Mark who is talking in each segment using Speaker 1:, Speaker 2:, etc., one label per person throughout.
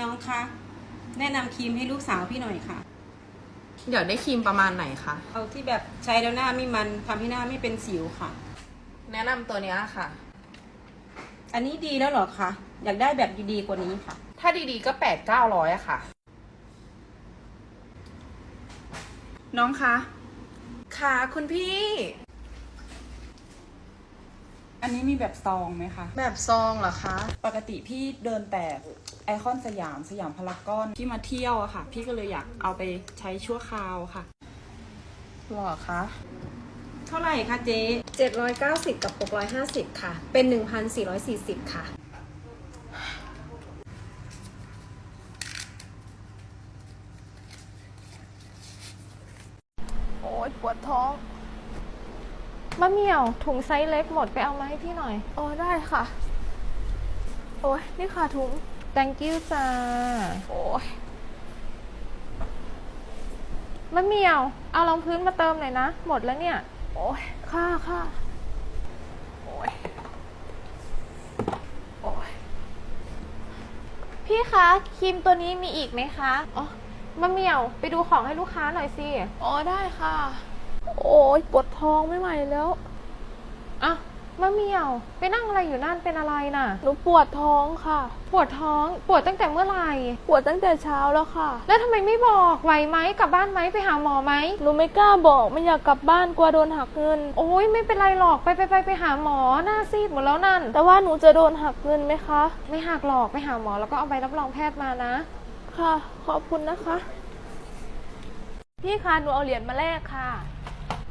Speaker 1: น้องคะแนะนำครีมให้ลูกสาวพี่หน่อยค่ะ
Speaker 2: อยากได้ครีมประมาณไหนคะ
Speaker 1: เอาที่แบบใช้แล้วหน้าไม่มันทำให้หน้าไม่เป็นสิวค่ะ
Speaker 2: แนะนำตัวเนี้ยค่ะ
Speaker 1: อันนี้ดีแล้วเหรอคะอยากได้แบบดีๆกว่านี้ค่ะ
Speaker 2: ถ้าดีๆก็แปดเก้าร้อยอะค่ะ
Speaker 3: น้องคะ
Speaker 2: ค่ะคุณพี่
Speaker 3: อันนี้มีแบบซองไหมคะ
Speaker 2: แบบซองเหรอคะ
Speaker 3: ปกติพี่เดินแต่ไอคอนสยามสยามพารากอนที่มาเที่ยวอะค่ะ พี่ก็เลยอยากเอาไปใช้ชั่วคราวค่ะ
Speaker 2: หรอคะ
Speaker 1: เท่าไหร่คะเจ๊
Speaker 4: 790 กับ 650 ค่ะ เป็น 1,440 ค่ะ
Speaker 5: โอ๊ยปวดท้อง มะเหมี่ยวถุงไซส์เล็กหมดไปเอามาให้พี่หน่อยอ๋อได้ค่ะ โอ้ยนี่ค่ะถุง thank you จ้า โอ้ยมะเหมี่ยว เอารองพื้นมาเติมหน่อยนะ หมดแล้วเนี่ย โอ้ยค่ะค่ะโอ้ยโอ้ยพี่คะครีมตัวนี้มีอีกไหมคะ อ๋อมะเหมี่ยว ไปดูของให้ลูกค้าหน่อยสิ อ๋อได้ค่ะ โอ้ยปวดท้องไม่ไหวแล้วอะมะเหมี่ยว ไปนั่งอะไรอยู่นั่นเป็นอะไรน่ะ
Speaker 6: หนูปวดท้องค่ะ
Speaker 5: ปวดท้องปวดตั้งแต่เมื่อไหร่
Speaker 6: ปวดตั้งแต่เช้าแล้วค่ะ
Speaker 5: แล้วทำไมไม่บอกไหวไหมกลับบ้านไหมไปหาหมอไหม
Speaker 6: หนูไม่กล้าบอกไม่อยากกลับบ้านกลัวโดนหักเงิน
Speaker 5: โอ้ยไม่เป็นไรหรอกไปไปไปไปหาหมอหน้าซีดหมดแล้วนั่น
Speaker 6: แต่ว่าหนูจะโดนหักเงินไหมคะ
Speaker 5: ไม่หักหรอกไปหาหมอแล้วก็เอาใบรับรองแพทย์มานะ
Speaker 6: ค่ะ ขอบคุณนะคะ พี่คะหนูเอาเหรียญมาแลกค่ะ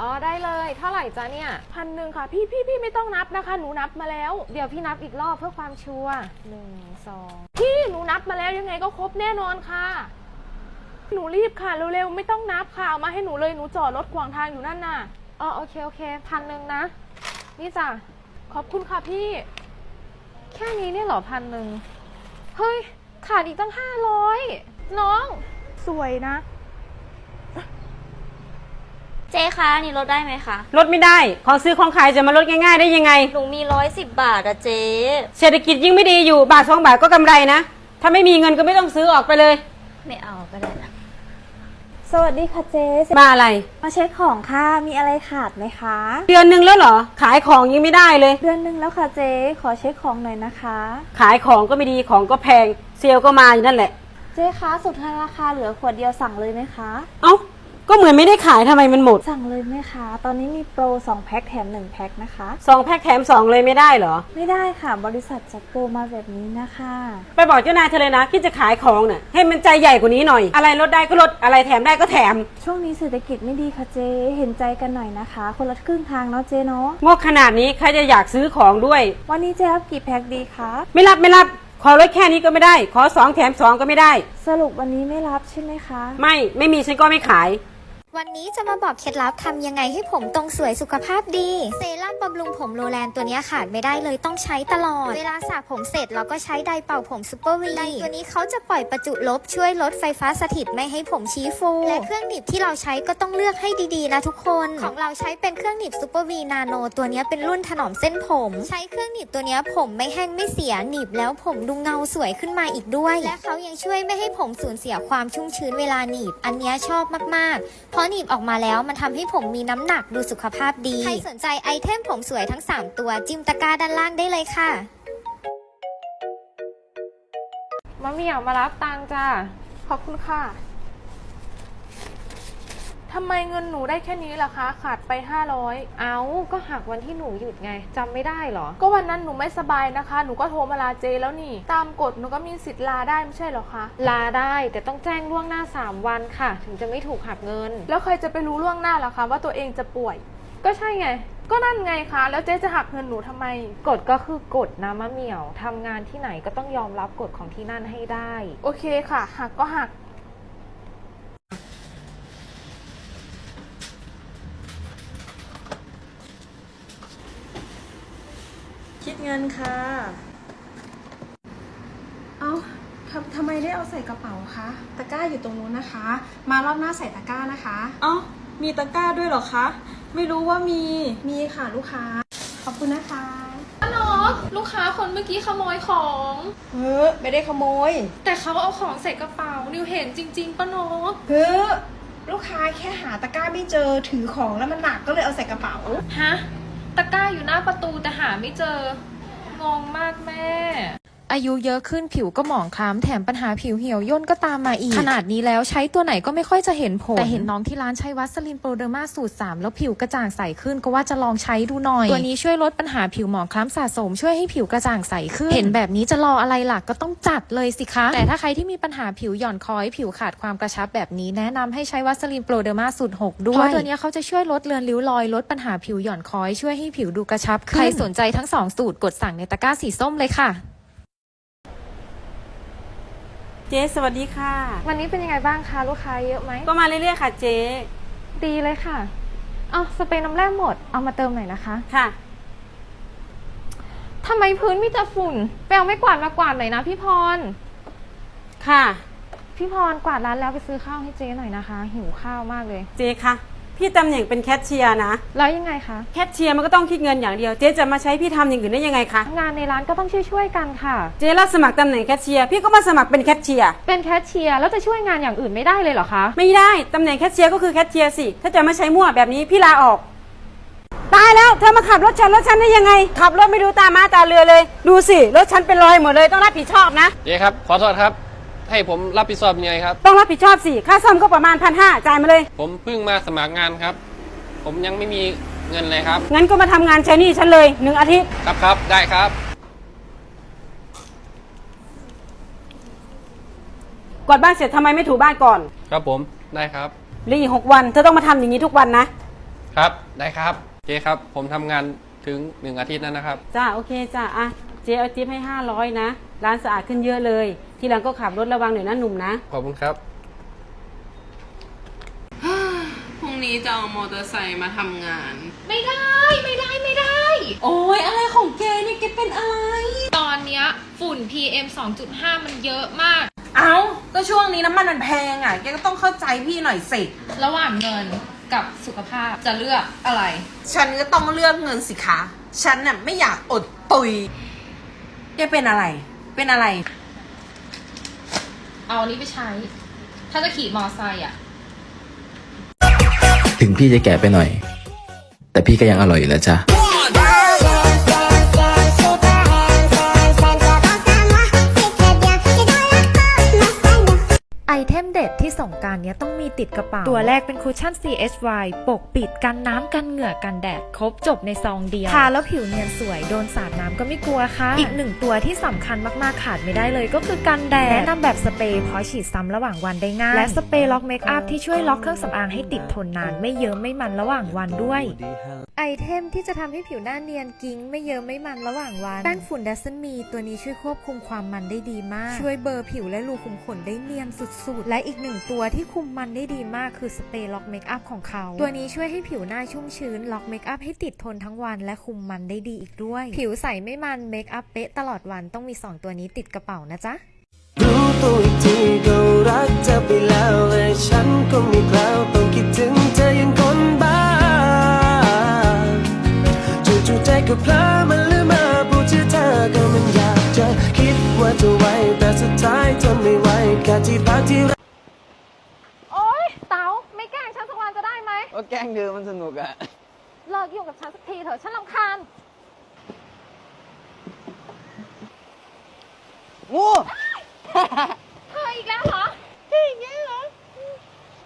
Speaker 5: อ๋อได้เลยเท่าไหร่จ๊ะเนี่ย
Speaker 6: พันหนึ่งค่ะ พี่พี่พี่ไม่ต้องนับนะคะ หนูนับมาแล้ว
Speaker 5: เดี๋ยวพี่นับอีกรอบเพื่อความชัวร์หนึ่งสอง
Speaker 6: พี่หนูนับมาแล้วยังไงก็ครบแน่นอนค่ะ หนูรีบค่ะเร็วๆไม่ต้องนับค่ะเอามาให้หนูเลยหนูจอดรถขวางทางอยู่นั่นน่ะ
Speaker 5: อ๋อโอเคโอเคพันหนึ่งนะ นี่จ้ะ
Speaker 6: ขอบคุณค่ะพี่
Speaker 5: แค่นี้เนี่ยเหรอพันหนึ่งเฮ้ยขาดอีกตั้งห้าร้อยน้อง
Speaker 6: สวยนะ
Speaker 7: เจ๊คะนี่ลดได้ไหมคะ
Speaker 1: ลดไม่ได้ ของซื้อของขายจะมาลดง่าย ๆ ได้ยังไง
Speaker 7: หนูมีร้อยสิบบาทอะเจ๊
Speaker 1: เศรษฐกิจยิ่งไม่ดีอยู่บาทสองบาทก็กำไรนะ ถ้าไม่มีเงินก็ไม่ต้องซื้อออกไปเลย
Speaker 7: ไม่เอาก็ได้นะ
Speaker 8: สวัสดีค่ะเจ๊
Speaker 1: มาอะไร
Speaker 8: มาเช็คของค่ะ มีอะไรขาดไหมคะ
Speaker 1: เดือนหนึงแล้วเหรอ ขายของยังไม่ได้เลย
Speaker 8: เดือนหนึงแล้วค่ะเจ๊ขอเช็คของหน่อยนะคะ
Speaker 1: ขายของก็ไม่ดีของก็แพง เซลล์ก็มาอยู่นั่นแหละ
Speaker 8: เจ๊คะสุดท้ายราคาเหลือขวดเดียวสั่งเลยไหมคะ
Speaker 1: เอ้า ก็เหมือนไม่ได้ขายทำไมมันหมด
Speaker 8: สั่งเลยไหมคะ ตอนนี้มีโปร 2 แพ็คแถม 1 แพ็คนะคะ
Speaker 1: สองแพ็คแถมสองเลยไม่ได้เหรอ
Speaker 8: ไม่ได้ค่ะ บริษัทจัดโปรมาแบบนี้นะคะ
Speaker 1: ไปบอกเจ้านายเธอเลยนะที่จะขายของน่ะให้มันใจใหญ่กว่านี้หน่อย อะไรลดได้ก็ลดอะไรแถมได้ก็แถม
Speaker 8: ช่วงนี้เศรษฐกิจไม่ดีค่ะเจ๊เห็นใจกันหน่อยนะคะ คนละครึ่งทางเนาะเจ๊เนาะ
Speaker 1: งกขนาดนี้ใครจะอยากซื้อของด้วย
Speaker 8: วันนี้เจ๊รับกี่แพ็คดีคะ
Speaker 1: ไม่รับไม่รับขอลดแค่นี้ก็ไม่ได้ ขอสองแถมสองก็ไม่ได้
Speaker 8: สรุปวันนี้ไม่รับใช่ไหมคะ
Speaker 1: ไม่ไม่มีฉันก็ไม่ขาย
Speaker 9: วันนี้จะมาบอกเคล็ดลับทำยังไงให้ผมตรงสวยสุขภาพดี เซรั่มบำรุงผมโรแลนตัวนี้ขาดไม่ได้เลยต้องใช้ตลอด เวลาสระผมเสร็จเราก็ใช้ไดร์เป่าผมซูเปอร์วีไดร์ตัวนี้เขาจะปล่อยประจุลบช่วยลดไฟฟ้าสถิตไม่ให้ผมชี้ฟู และเครื่องหนีบที่เราใช้ก็ต้องเลือกให้ดีๆนะทุกคน ของเราใช้เป็นเครื่องหนีบซูเปอร์วีนาโนตัวนี้เป็นรุ่นถนอมเส้นผม ใช้เครื่องหนีบตัวนี้ผมไม่แห้งไม่เสียหนีบแล้วผมดูเงาสวยขึ้นมาอีกด้วย และเขายังช่วยไม่ให้ผมสูญเสียความชุ่มชื้นเวลาหนีบ อันนี้ชอบมากๆเพราะหนีบออกมาแล้วมันทำให้ผมมีน้ำหนักดูสุขภาพดี ใครสนใจไอเทมผมสวยทั้ง 3 ตัวจิ้มตะกร้าด้านล่างได้เลยค่ะ
Speaker 5: มะเหมี่ยวมารับตังค์จ้า
Speaker 6: ขอบคุณค่ะ ทำไมเงินหนูได้แค่นี้ล่ะคะ ขาดไป 500
Speaker 5: เอาก็หักวันที่หนูหยุดไงจำไม่ได้เหรอ
Speaker 6: ก็วันนั้นหนูไม่สบายนะคะ หนูก็โทรมาลาเจแล้วนี่ ตามกฎหนูก็มีสิทธิ์ลาได้ไม่ใช่เหรอคะ
Speaker 5: ลาได้แต่ต้องแจ้งล่วงหน้า 3 วันค่ะ ถึงจะไม่ถูกหักเงิน
Speaker 6: แล้วใครจะไปรู้ล่วงหน้าล่ะคะ ว่าตัวเองจะป่วย
Speaker 5: ก็ใช่ไง
Speaker 6: ก็นั่นไงคะ แล้วเจ๊จะหักเงินหนูทำไม
Speaker 5: กฎก็คือกฎนะมะเหมี่ยวทำงานที่ไหนก็ต้องยอมรับกฎของที่นั่นให้ได้
Speaker 6: โอเคค่ะ หักก็หัก
Speaker 3: เงินค่ะ เอาทำทำไมได้เอาใส่กระเป๋าคะ
Speaker 4: ตะกร้าอยู่ตรงนู้นนะคะ มารอบหน้าใส่ตะกร้านะคะ
Speaker 3: เอ้า มีตะกร้าด้วยเหรอคะ ไม่รู้ว่ามี
Speaker 4: มีค่ะลูกค้า ขอบคุณนะคะ
Speaker 6: อ
Speaker 10: ป้านกลูกค้าคนเมื่อกี้ขโมยของ
Speaker 4: เฮ้อไม่ได้ขโมย
Speaker 10: แต่เขาเอาของใส่กระเป๋า นิวเห็นจริง ๆป้านก
Speaker 4: เฮ้อลูกค้าแค่หาตะกร้าไม่เจอถือของแล้วมันหนักก็เลยเอาใส่กระเป๋า
Speaker 10: ฮะ ตะกร้าอยู่หน้าประตูแต่หาไม่เจอ งงมากแม่ อายุเยอะขึ้นผิวก็หมองคล้ำแถมปัญหาผิวเหี่ยวย่นก็ตามมาอีก ขนาดนี้แล้วใช้ตัวไหนก็ไม่ค่อยจะเห็นผล แต่เห็นน้องที่ร้านใช้วัสลินโปรเดอร์มาสูตร 3 แล้วผิวกระจ่างใสขึ้นก็ว่าจะลองใช้ดูหน่อย ตัวนี้ช่วยลดปัญหาผิวหมองคล้ำสะสม ช่วยให้ผิวกระจ่างใสขึ้น เห็นแบบนี้จะรออะไรล่ะก็ต้องจัดเลยสิคะ แต่ถ้าใครที่มีปัญหาผิวหย่อนคล้อย ผิวขาดความกระชับแบบนี้แนะนำให้ใช้วัสลินโปรเดอร์มาสูตร 6 ด้วยเพราะตัวเนี้ยเขาจะช่วยลดเลือนริ้วรอยลดปัญหาผิวหย่อนคล้อยช่วยให้ผิวดูกระชับขึ้นใครสนใจทั้งสองสูตรกดสั่งในตะกร้าสีส้มเลยค่ะ
Speaker 1: เจ๊สวัสดีค่ะ
Speaker 5: วันนี้เป็นยังไงบ้างคะลูกค้าเยอะไหม
Speaker 1: ก็มาเรื่อยๆค่ะเจ๊
Speaker 5: ดีเลยค่ะเอาสเปรย์น้ำแร่หมดเอามาเติมหน่อยนะคะ
Speaker 1: ค่ะ
Speaker 5: ทำไมพื้นมีแต่ฝุ่นไปเอาไม่กวาดมากวาดหน่อยนะพี่พร
Speaker 1: ค่ะ
Speaker 5: พี่พรกวาดร้านแล้วไปซื้อข้าวให้เจ๊หน่อยนะคะ หิวข้าวมากเลย
Speaker 1: เจ๊คะ พี่ตำแหน่งเป็นแคชเชียร์นะ
Speaker 5: แล้วยังไงคะ
Speaker 1: แคชเชียร์มันก็ต้องคิดเงินอย่างเดียว เจ๊จะมาใช้พี่ทำอย่างอื่นได้ยังไงคะ
Speaker 5: งานในร้านก็ต้องช่วยๆกันค่ะ
Speaker 1: เจ๊รับสมัครตำแหน่งแคชเชียร์พี่ก็มาสมัครเป็นแคชเชียร์
Speaker 5: เป็นแคชเชียร์แล้วจะช่วยงานอย่างอื่นไม่ได้เลยเหรอคะ
Speaker 1: ไม่ได้ตำแหน่งแคชเชียร์ก็คือแคชเชียร์สิ ถ้าจะมาใช้มั่วแบบนี้พี่ลาออก ตายแล้วเธอมาขับรถฉันรถฉันได้ยังไง ขับรถไม่ดูตามาตาเรือเลย ดูสิรถฉันเป็นรอยหมดเลยต้องรับผิดชอบนะ
Speaker 11: เจ๊ครับ ขอโทษครับ ให้ผมรับผิดชอบยังไงครับ
Speaker 1: ต้องรับผิดชอบสิค่าซ่อมก็ประมาณพันห้าจ่ายมาเลย
Speaker 11: ผมเพิ่งมาสมัครงานครับ ผมยังไม่มีเงินเลยครับ
Speaker 1: งั้นก็มาทำงานใช้หนี่ฉันเลยหนึ่งอาทิตย์
Speaker 11: ครับครับได้ครับ
Speaker 1: กวาดบ้านเสร็จทำไมไม่ถูบ้านก่อน
Speaker 11: ครับผมได้ครับ
Speaker 1: เหลืออีกหกวัน เธอต้องมาทำอย่างนี้ทุกวันนะ
Speaker 11: ครับได้ครับเจ๊ครับ ผมทำงานถึงหนึ่งอาทิตย์นั้นนะครับ
Speaker 1: จ้าโอเคจ้าอะเจ๊เอาทิปให้ห้าร้อยนะ ร้านสะอาดขึ้นเยอะเลย ทีหลังก็ขับรถระวังหน่อยนะหนุ่มนะ
Speaker 11: ขอบคุณครับ
Speaker 2: พรุ่งนี้จะเอามอเตอร์ไซค์มาทำงาน
Speaker 10: ไม่ได้ไม่ได้ไม่ได้
Speaker 2: โอ้ยอะไรของแกเนี่ยแกเป็นอะไร
Speaker 10: ตอนเนี้ยฝุ่น PM 2.5 มันเยอะมาก
Speaker 2: เอ้า ก็ช่วงนี้น้ำมันมันแพงอะ แกก็ต้องเข้าใจพี่หน่อยสิ
Speaker 10: ระหว่างเงินกับสุขภาพจะเลือกอะไร
Speaker 2: ฉันก็ต้องเลือกเงินสิคะ ฉันน่ะไม่อยากอดตุย แกเป็นอะไร เป็นอะไร
Speaker 10: เอาอันนี้ไปใช้ ถ้าจะขี่มอไซค์อะ
Speaker 12: ถึงพี่จะแก่ไปหน่อย แต่พี่ก็ยังอร่อยอยู่นะจ๊ะ
Speaker 8: เทมเด็ดที่สงกรารเนี้ยต้องมีติดกระเป๋า ตัวแรกเป็นคุชชั่น CHY ปกปิดกันน้ำกันเหงื่อกันแดด ครบจบในซองเดียว ทาแล้วผิวเนียนสวยโดนสาดน้ำก็ไม่กลัวค่ะ อีกหนึ่งตัวที่สำคัญมากๆขาดไม่ได้เลยก็คือกันแดด แนะนำแบบสเปรย์เพราะฉีดซ้ำระหว่างวันได้ง่าย และสเปรย์ล็อกเมคอัพที่ช่วยล็อกเครื่องสำอางให้ติดทนนานไม่เยิ้มไม่มันระหว่างวันด้วย ไอเทมที่จะทำให้ผิวหน้าเนียนกิ้งไม่เยิ้มไม่มันระหว่างวันแป้งฝุ่นดัซเซนมีตัวนี้ช่วยควบคุมความมันได้ดีมาก ช่วยเบลอร์ผิวและรูขุมขนได้เนียนสุดๆและอีกหนึ่งตัวที่คุมมันได้ดีมากคือสเปรย์ล็อกเมคอัพของเขา ตัวนี้ช่วยให้ผิวหน้าชุ่มชื้น ล็อกเมคอัพให้ติดทนทั้งวันและคุมมันได้ดีอีกด้วย ผิวใสไม่มันเมคอัพเป๊ะตลอดวันต้องมี 2 ตัวนี้ติดกระเป๋านะจ๊ะ
Speaker 12: รู้ตัวอีกทีก็รักเธอไปแล้วและฉันก็ม่กล้าต้องคิดถึงเธอยังคนบ้าจู่ๆใจก็เพลอมันลืมมาพูดชื่อเธอก็มันอยากจะคิดว่าจะ แต่สุดท้ายทนไม่ไหวแค่ที่พักที่
Speaker 5: โอ๊ยเต๋าไม่แกล้งฉันสักวันจะได้ไหม
Speaker 12: ก็แกล้งเธอมันสนุกอะ
Speaker 5: เลิกยุ่งกับฉันสักทีเถอะฉันรำคาญ
Speaker 12: งู
Speaker 5: เธออีกแล้วเหรอพี่อีกแล้วเหรอ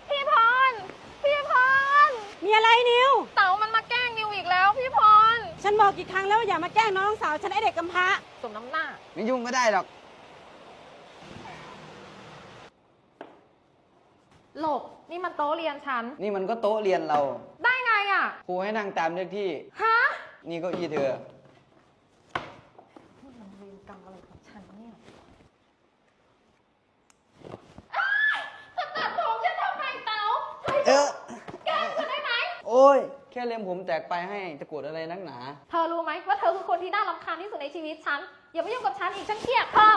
Speaker 5: พี่พรพี่พร
Speaker 1: มีอะไรนิว
Speaker 5: เต๋ามันมาแกล้งนิวอีกแล้ว พี่พร
Speaker 1: ฉันบอกกี่ครั้งแล้วว่าอย่ามาแกล้งน้องสาว ฉันไอเด็กกำพร้า
Speaker 5: สมน้ำหน้า
Speaker 12: ไม่ยุ่งก็ได้หรอก
Speaker 5: หลบ นี่ มันโต๊ะเรียนฉัน
Speaker 12: นี่มันก็โต๊ะเรียนเรา
Speaker 5: ได้ไงอะ
Speaker 12: ครูให้นั่งตามเลขที่
Speaker 5: ฮะ
Speaker 12: นี่เก็อีเธอ
Speaker 5: มันเวรกรรมอะไรของฉันเนี่ยตัดผมฉันทำไมเต๋า
Speaker 12: เออ
Speaker 5: แกล้งฉันได้ไหม
Speaker 12: โอ้ย แค่เล็มผมแตกไปให้ตะกรวดอะไรนักหนา
Speaker 5: เธอรู้ไหมว่าเธอคือคนที่น่ารำคาญที่สุดในชีวิตฉัน อย่ามายุ่งกับฉันอีกฉันเครียดเธอ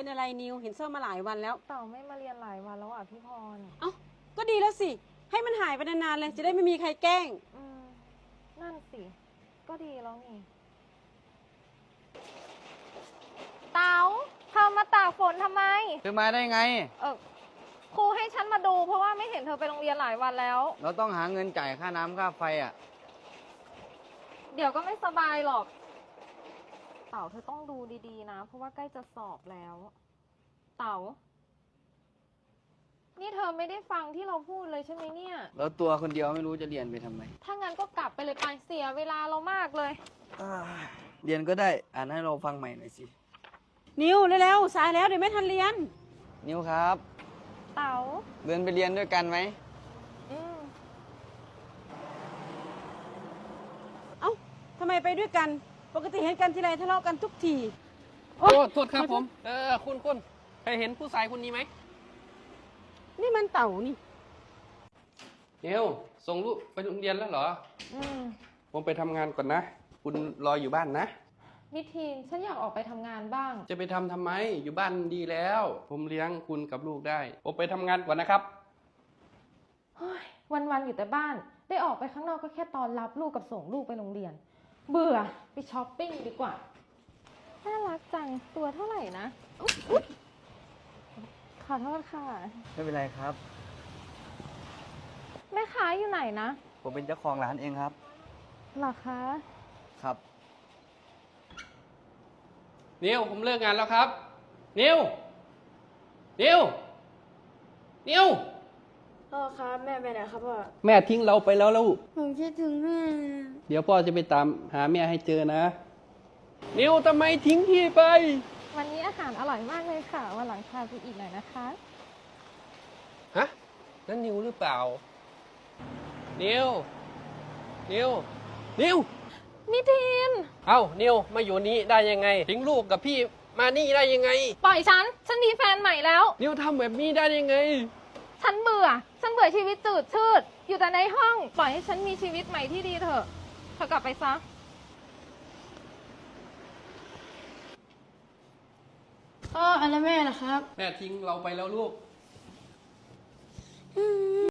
Speaker 1: เป็นอะไรนิวเห็นเสื้อมาหลายวันแล้ว
Speaker 5: เต่าไม่มาเรียนหลายวันแล้วอะพี่พร
Speaker 1: เอ้าก็ดีแล้วสิ ให้มันหายไปนานๆเลยจะได้ไม่มีใครแกล้ง
Speaker 5: อืมนั่นสิ ก็ดีแล้วนี่ เต๋าเธอมาตากฝนทำไม
Speaker 13: เธอมาได้ไง
Speaker 5: เออครูให้ฉันมาดู เพราะว่าไม่เห็นเธอไปโรงเรียนหลายวันแล้ว
Speaker 13: เราต้องหาเงินจ่ายค่าน้ำค่าไฟอะ
Speaker 5: เดี๋ยวก็ไม่สบายหรอก เต๋าเธอต้องดูดีๆนะ เพราะว่าใกล้จะสอบแล้ว เต๋านี่เธอไม่ได้ฟังที่เราพูดเลยใช่ไหมเนี่ย
Speaker 13: แล้วตัวคนเดียวไม่รู้จะเรียนไปทำไม
Speaker 5: ถ้างั้นก็กลับไปเลยไปเสียเวลาเรามากเลย
Speaker 13: เรียนก็ได้อ่านให้เราฟังใหม่หน่อยสิ
Speaker 1: นิวเร็วๆสายแล้วเดี๋ยวไม่ทันเรียน
Speaker 13: นิวครับ
Speaker 5: เต๋า
Speaker 13: เดินไปเรียนด้วยกันไหม
Speaker 5: อืม
Speaker 1: เอ้าทำไมไปด้วยกัน ปกติเห็นกันทีไรทะเลาะกันทุกที
Speaker 11: โอ้โทษครับผม เออคุณคุณเคยเห็นผู้ชายคนนี้ไหม
Speaker 1: นี่มันเต่านี่
Speaker 11: เนียวส่งลูกไปโรงเรียนแล้วเหรอ
Speaker 5: อืม
Speaker 11: ผมไปทำงานก่อนนะ คุณรออยู่บ้านนะ
Speaker 5: มิทีนฉันอยากออกไปทำงานบ้าง
Speaker 11: จะไปทำทำไม อยู่บ้านดีแล้ว ผมเลี้ยงคุณกับลูกได้ ผมไปทำงานก่อนนะครับ
Speaker 5: วันๆอยู่แต่บ้าน ได้ออกไปข้างนอกก็แค่ตอนรับลูกกับส่งลูกไปโรงเรียน เบื่อไปช้อปปิ้งดีกว่า น่ารักจัง ตัวเท่าไหร่นะอุ๊ยอุ๊ยขอโทษค่ะ
Speaker 13: ไม่เป็นไรครับ
Speaker 5: แม่ค้าอยู่ไหนนะ
Speaker 13: ผมเป็นเจ้าของร้านเองครับ
Speaker 5: เหรอคะ
Speaker 13: ครับ
Speaker 11: นิวผมเลิกงานแล้วครับ นิวนิวนิว
Speaker 4: พ่อครับแม่ไปไหนครับพ่อ
Speaker 11: แม่ทิ้งเราไปแล้วแล้ว
Speaker 4: ผมคิดถึงแม่
Speaker 11: เดี๋ยวพ่อจะไปตามหาแม่ให้เจอนะ นิวทำไมทิ้งพี่ไป
Speaker 5: วันนี้อาหารอร่อยมากเลยค่ะ วันหลังพาไปอีกหน่อยนะคะ
Speaker 11: ฮะ นั่นนิวหรือเปล่า นิว นิว นิว
Speaker 5: มิทีน
Speaker 11: เอ้า นิว มาอยู่นี้ได้ยังไง ทิ้งลูกกับพี่มานี่ได้ยังไง
Speaker 5: ปล่อยฉัน ฉันมีแฟนใหม่แล้ว
Speaker 11: นิวทำแบบนี้ได้ยังไง
Speaker 5: ฉันเบื่อ ฉันเบื่อชีวิตจืดชืด อยู่แต่ในห้อง ปล่อยให้ฉันมีชีวิตใหม่ที่ดีเถอะ เธอกลับไปซะ
Speaker 4: พ่ออะไรแม่ล่ะครับ
Speaker 11: แม่ทิ้งเราไปแล้วลูก